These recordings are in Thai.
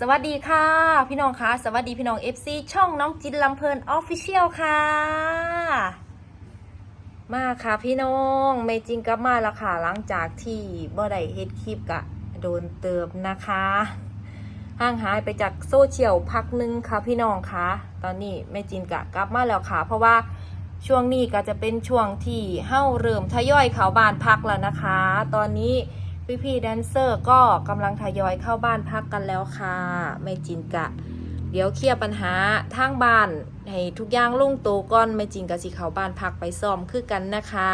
สวัสดีค่ะ พี่น้องคะสวัสดีพี่น้อง FC ช่องน้องจินลำเพลินออฟฟิเชียลค่ะ มาค่ะพี่น้องเมจิงกลับมาแล้วค่ะหลังจากที่บ่ได้เฮ็ดคลิปกะโดนเติมนะคะ ห่างหายไปจากโซเชียลพักหนึงค่ะพี่น้องคะตอนนี้แม่จินกะกลับมาแล้วค่ะ เพราะว่าช่วงนี้ก็จะเป็นช่วงที่เฮ้าเริ่มทยอยเข้าบ้านพักแล้วนะคะ ตอนนี้ พี่ๆแดนเซอร์ก็กำลังทยอยเข้าบ้านพักกันแล้วค่ะแม่จินกะ เดี๋ยวเคลียร์ปัญหาทางบ้านให้ทุกอย่างลุ่งโตก่อนแม่จินกับสิเขาบ้านพักไปซ้อมคือกันนะคะ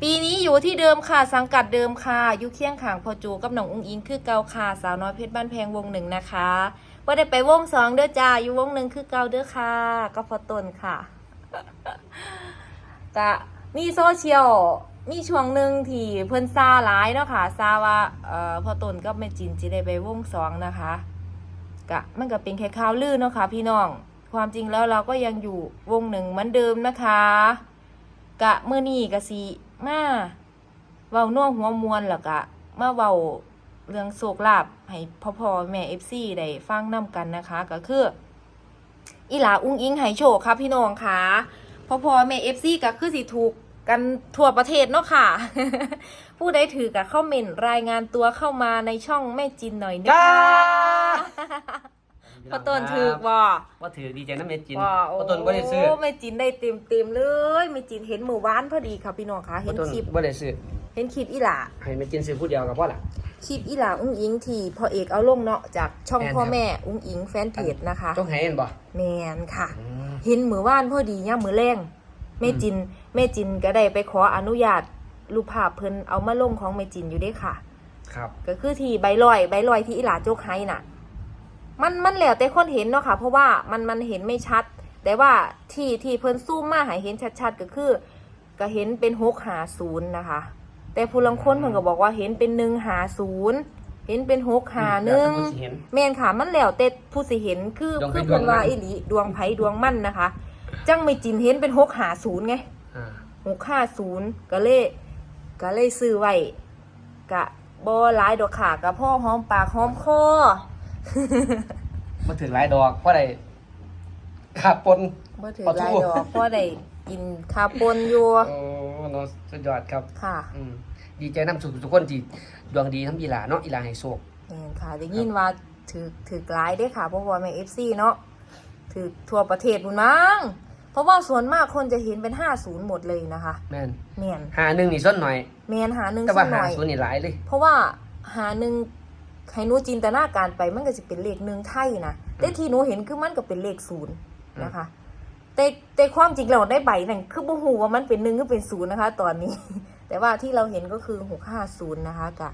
ปีนี้อยู่ที่เดิมค่ะสังกัดเดิมค่ะอยู่เคียงข่างพอจูกับหนองอุ้งอิงคือเกาค่ะสาวน้อยเพชรบ้านแพงวงหนึ่งนะคะว่าได้ไปวงสองเด้อจ้าอยู่วงหนึ่งคือเกาเด้อค่ะ ก็พอต้นค่ะกะมีโซเชียล มีช่วงหนึ่งที่เพิ่อนซาหลายเนาะค่ะซาว่าเอ่อพอตนกับแม่จินจะได้ไปวงสองนะคะกะมันก็เป็นแค่ข่าวลือเนาะค่ะพี่น้อง ความจริงแล้วเราก็ยังอยู่วงหนึ่งเหมือนเดิมนะคะกะเมื่อนี้กะสีมาเว้าน่วหัวมวลแล้วกะมาเว้าเรื่องโศกลาบให้พ่อพ่อแม่เอฟซีได้ฟังนํกันนะคะ ก็คืออีหลาอุ้งอิงไห้โชคค่ะพี่น้องค่ะพ่อพ่อแม่เอฟซีก็คือสิถูก กันทั่วประเทศเนาะค่ะ ผู้ใดถือกับคอมเมนต์รายงานตัวเข้ามาในช่องแม่จินหน่อยนะจ้าคะพอต้นถือกบ่ว่าถือดีใจน้ำเม็ดจินว่าว่าต้นบ่ได้ซื้อโอ้แม่จินได้เต็มเต็มๆเลยแม่จินเห็นหมู่บ้านพอดีค่ะพี่น้องค่ะเห็ว่านต้นคลิปบ่ได้ซื้อเห็นคลิปอีหล่าให้เม็ดจินซื้อผู้เดียวกับพ่อล่ะคลิปอีหล่าอุ้งอิงที่พ่อเอกเอาลงเนาะจากช่องแม่นพ่อครับแม่อุ้งอิงแฟนเพจนะคะต้องให้เห็นบ่แมนค่ะอืมเห็นมือว่านพอดีย่ามมือแรง แม่จินแม่จินก็ได้ไปขออนุญาตรูปภาพเพิ่นเอามาลงของแม่จินอยู่เด้ค่ะ ครับ ก็คือที่ใบลอยใบลอยที่อีหลาโจกไห้น่ะ มันมันแล้วแต่คนเห็นเนาะค่ะ เพราะว่ามันมันเห็นไม่ชัด แต่ว่าที่ที่เพิ่นซูมมาให้เห็นชัดๆก็คือ ก็เห็นเป็นหกหาศูนย์นะคะ แต่ผู้ลังคนเพิ่นก็บอกว่าเห็นเป็นหนึ่งหาศูนย์เห็นเป็นหกหาหนึ่งแล้วแต่ผู้สิเห็นแม่นค่ะมันแล้วแต่ผู้สิเห็นคือดวงไผคือดเพิ่วงนมันว่าอีหลีดวงไผดวงมั่นนะคะ จังไม่จินเห็นเป็นหกหาศูนย์ไงอ่าหกห้าศูนย์ก็เลยก็เลยซื้อไว้กะบอหลายดอกค่ะกะพ่อหอมปากหอมคอบ่ถือหลายดอกเพราะได้ขาปน บ่ถือขอหโทษลายดอกพ่อได้กินคาปนอยู่โอ้เนาะสุดยอดครับ ค่ะอืมดีใจนำสุทุกคนที่ดวงดีทั้งอีหลาเนาะอีหลาให้โชคแม่นค่ะได้ยินว่าถือถือหลายได้อค่ะเพราะว่าแม่เอฟซีเนาะถือทั่วประเทศพุ่นมั้ง เพราะว่าส่วนมากคนจะเห็นเป็นห้าศูนย์หมดเลยนะคะแม่นแม่นหาหนึ่งนี่ส้นหน่อยแม่นหาหนึ่งแต่สัว่ากหหาน่อย ศูนย์นี่หลายเลย เพราะว่าหาหนึ่งให้หนูจินตนาการไปมันก็จะเป็นเลขหนึ่งไทยนะแต่ที่หนูเห็นคือมันก็เป็นเลขศูนย์นะคะ แต่แต่ความจริงเราได้ใบนั่นคือบ่ฮู้ว่ามันเป็นหนึ่งหรือเป็นศูนย์นะคะ ตอนนี้ แต่ว่าที่เราเห็นก็คือหกห้าศูนย์นะคะกะ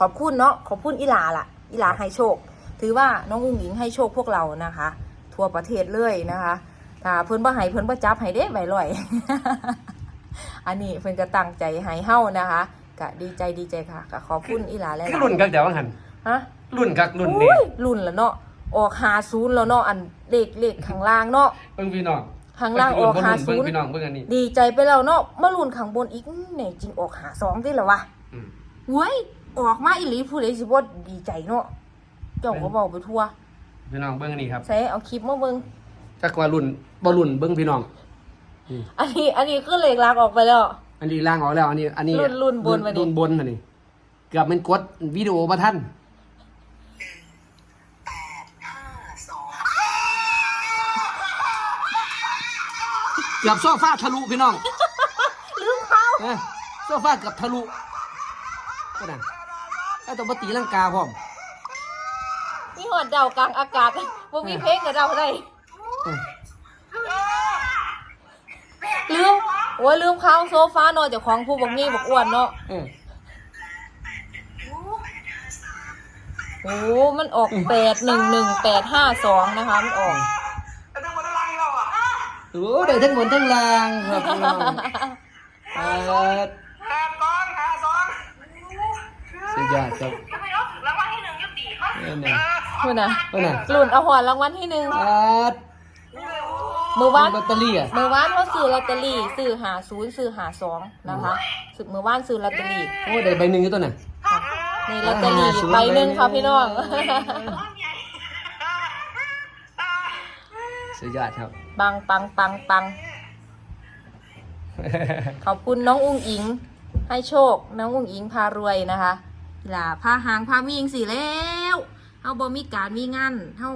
ขอบคุณเนาะขอบคุณอีหลาล่ะอีหลาให้โชค ถือว่าน้องอุ้งหญิงให้โชคพวกเรานะคะ ทั่วประเทศเลยนะคะ ถ้าเพิ่นบ่ให้เพิ่นบ่จับให้เด้ใบลอย อันนี้เพิ่นก็ตั้งใจให้เฮานะคะกะดีใจดีใจค่ะกะขอบคุณอีหลาหลายคือรุ่นกักเดี๋ยวว่าหันๆฮะรุ่นกักรุ่นอุ้นี่ยรุ่นละเนาะออกหาศูนย์แล้วเนาะอันเลขเลขข้างล่างเนาะเบิ่งพี่น้องข้างล่างออกหาเบิ่ศูงนย์พี่น้องเบิ่งอันนี้ดีใจไปแล้วเนาะมาลุ้นข้างบนอีกเนี่ยจริงออกหาสองได้เหรอวะอืมเว้ยออกมาอีหลีผู้ใดสิบ่ดีใจเนาะเจ้าก็บอกไปทั่วพี่น้องเบิ่งอันนี้ครับใส่เอาคลิปมาเบิ่ง จักว่ารุ่นบ่รุ่นเบิ่งพี่น้อง อันนี้ อันนี้คือเลขลากออกไปแล้ว อันนี้ล่างออกแล้ว อันนี้ อันนี้รุ่นรุ่นบนมาดิรุ่นบนอันนี้เกือบเป็นกดวิดีโอมาท่านเกือบโซฟาทะลุพี่น้องลืมเขาเอ้ยโซฟาเกือบทะลุก็น่ะไอ้ตัวปตีลังกาพร้อม นี่หอดเดากลางอากาศบ่มีเพลงกับเดาได้ อืม ลืมโอ้ยลืมเขาโซฟาเนาะเจ้าของผู้บักนี่บักอ้วนเนาะเออโอ้มันออกแปดหนึ่งหนึ่งแปดห้าสองนะคะมันออกโอ้ได้ทั้งบนทั้งล่างครับพี่น้องเออสุดยอดครับเออเนี่ยคุณนะเออน่ะหลุนเอาหอนรางวัลที่หนึ่งเอ อมือวานลอตเตอรี่อะมือวานเขาซื้อลอตเตอรี่ซื้อหาศูนย์ซื้อหาสองนะคะซื้อมือวานซื้อลอตเตอรี่โอ้ได้ใบหนึ่งอยู่ตัวน่ะนี่ลอตเตอรี่ใบหนึ่งค่ะพี่น้องสุดยอดครับ ปังปังปังปังขอบคุณน้องอุ้งอิง ให้โชค น้องอุ้งอิงพารวยนะคะหล่าพาหางพามีงสิแล้วเฮาบ่มีการมีงานเฮา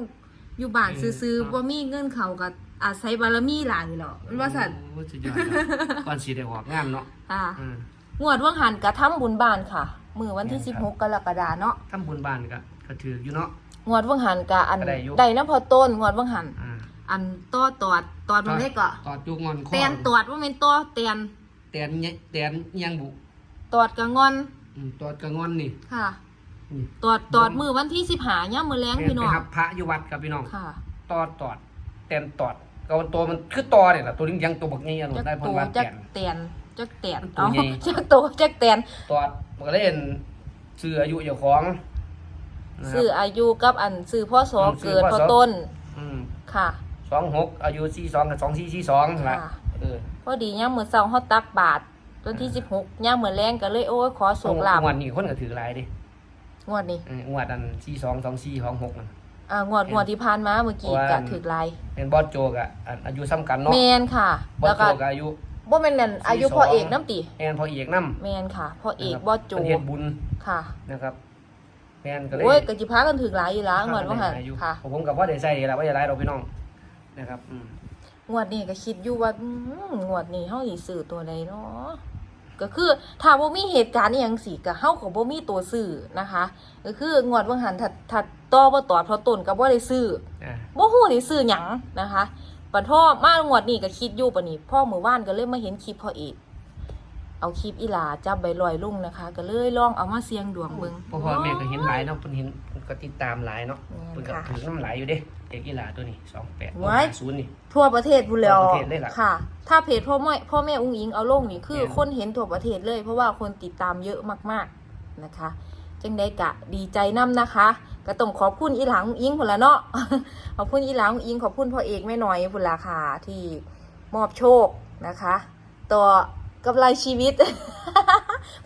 อยู่บ้านอืมซื่อครับๆบ่มีเงินเขาก็ อาศัยบารมีหลายเนาะมันว่าซั่นโอ้สุดยอดครับก่อนสิได้ออกงานเนาะค่ะอืมงวดว่างหันกระทำบุญบ้านค่ะ มือวันที่แม่นครับ16 กรกฎาเนาะทำบุญบ้านก็ก็ถืออยู่เนาะ งวดว่างหันกะอันก็ได้อยู่ได้น้ำพอต้นงวดว่างหัน อ่าอันต้อตอดตอดมันได้ก็ตอดจุกงอนคอเตียนตอดว่าเป็นต้อเตียนแตนเนี่ยแตนยังบุตอดกะงอนอืมตอดกระงอนนี่ค่ะนี่ตอดตอดมือวันที่สิบหาย่ามมือแรงพี่น้องไปหับพระอยู่วัดครับพี่น้อง ค่ะ ตอดตอด แตนตอดก็ตัวมันคือตอเนี่ยแหละตัวนี้ยังตัวบักงี้อันจักได้เพโตราะว่าจัแตกน เตียนจักเตียนตัวเอาใหญ่ จักโตจักเตียนตอดมันก็เล่นซื้ออายุเจ้าของนะครับสื่ออายุกับอันสื่อพ่อสออืมสื่อเกิดพศพอต้นอืมค่ะสองหกอายุสี่สองกับสองสี่สี่สองละค่ะเออพอดีย่ามมือเสาร์เฮาตักบาทวันที่สิบหกย่ามมือแรงก็เลยโอ้ยขอโศกลาบงวดนี้คนก็ถือหลายดิงวดนี้เอองวดอันสี่สองสองสี่สองหกนั่น อ่างวดงวดที่ผ่านมาเมื่อกี้ว่ากะถึกลายเป็นบอสโจกอะอันอายุซ้ำกันเนาะแมนค่ะ บอสแล้วโจก็กอายุบ่แม่นนั่นอายุ42พ่อเอกน้ำติแอนพอเอกน้ำแมนค่ะพ่อเอกนะครับบอสโจเพิ่นเฮ็ดบุญค่ะนะครับแมนก็เลยโอ้ยกะจิพากันถึกหลายอยู่แล้วงวดว่าหั่นอายุค่ะ ผมกับว่าได้ใส่แล้วว่าจะไล่เราพี่น้องนะครับอืม งวดนี้ก็คิดอยู่ว่าอืมงวดนี้เฮาสิซื้อตัวใดเนาะ ก็คือถ้าบ่มีเหตุการณ์อีหยังสิก็เฮาก็บ่มีตัวซื้อนะคะ ก็คืองวดว่าหันถ้าถ้าต่อบ่ตอดเพราะต้นก็บ่ได้ซื้ออ่าบ่ฮู้ได้ซื้อหยังนะคะปันพ่อมางวดนี้ก็คิดอยู่ปานนี้พ่อมื้อวานก็เลยมาเห็นคลิปพ่อเอก เอาคลิปอีหลาจับใบลอยลุ่งนะคะ ก็เลยลองเอามาเสี่ยงดวงเบิ่งเพราะว่าแม่ก็เห็นหลายเนาะเพิ่นเห็นเพิ่นก็ติดตามหลายเนาะแม่นเพิ่นก็ค่ะถือน้ำหลายอยู่เด้เด็กกีฬาตัวนี้28ไว้ศูนย์นี่ ทั่วประเทศพูนแล้วทั่วประเทศเลยล่ะ ค่ะ ถ้าเพจพ่อแม่พ่อแม่อุ้งอิงเอาลงนี่คือแม่นคนเห็นทั่วประเทศเลย เพราะว่าคนติดตามเยอะมากๆนะคะ จังได้กะดีใจนํนะคะ ก็ต้องขอบคุณอีหลังอุ้งอิงพุ่นละเนาะ ขอบคุณอีหลังอุ้งอิงขอบคุณพ่อเอกแม่น้อยพุ่นละค่ะที่มอบโชคนะคะ ต่อ กำไรชีวิต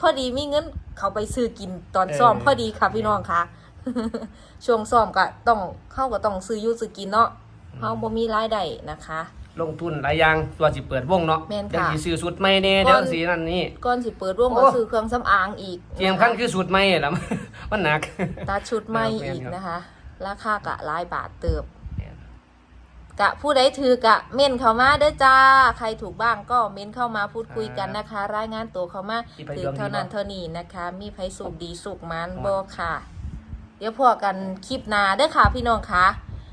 พอดีมีเงินเขาไปซื้อกินตอนซ้อม เออ พอดีค่ะพี่น้องค่ะ ช่วงซ้อมก็ต้องเข้าก็ต้องซื้ออยูซื้อกินเนาะเขาบ่มีรายได้นะคะ ลงทุนหลายอย่างตัวสิเปิดวงเนาะแม่นค่ะเดี๋ยวสิซื้อสูตรใหม่แน่ก่เดี๋ยอวนสินั่นนี่ ก่อนสิเปิดร่วมก็โอ้ ซื้อเครื่องสำอางอีกเตรียมขั้นคือสูตรใหม่ล่ะมันหนักตาชุดใหม่แม่นอีกครับนะคะ ราคากะหลายบาทเติบ กะผู้ใดถือกะเม่นเข้ามาเด้อจ้า ใครถูกบ้างก็เม่นเข้ามาพูดคุยกันนะคะ รายงานตัวเข้ามาที่ไปถืดอวงดีเท่านั้นบ่เท่านี้นะคะ มีไผสุกดีสุกมันอ๋อบ่ค่ะ เดี๋ยวพอกันคลิปหน้าเด้อค่ะพี่น้องค่ะ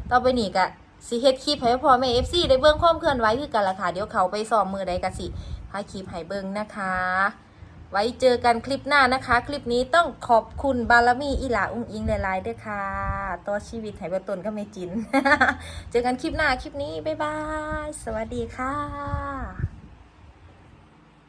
ต่อไปนี่กะสิเฮ็ดคลิปให้พ่อแม่ FC ได้เบิ่งความเคลื่อนไหวคือกันล่ะค่ะ เดี๋ยวเขาไปซ้อมมือใดกะสิพาคลิปให้เบิ่งนะคะ ไว้เจอกันคลิปหน้านะคะ คลิปนี้ต้องขอบคุณบารมีอิหลาอุ้งอิงหลายๆด้วยค่ะต่อชีวิตให้เบต้นก็ไม่จิน เจอกันคลิปหน้าคลิปนี้ บ๊ายบาย สวัสดีค่ะ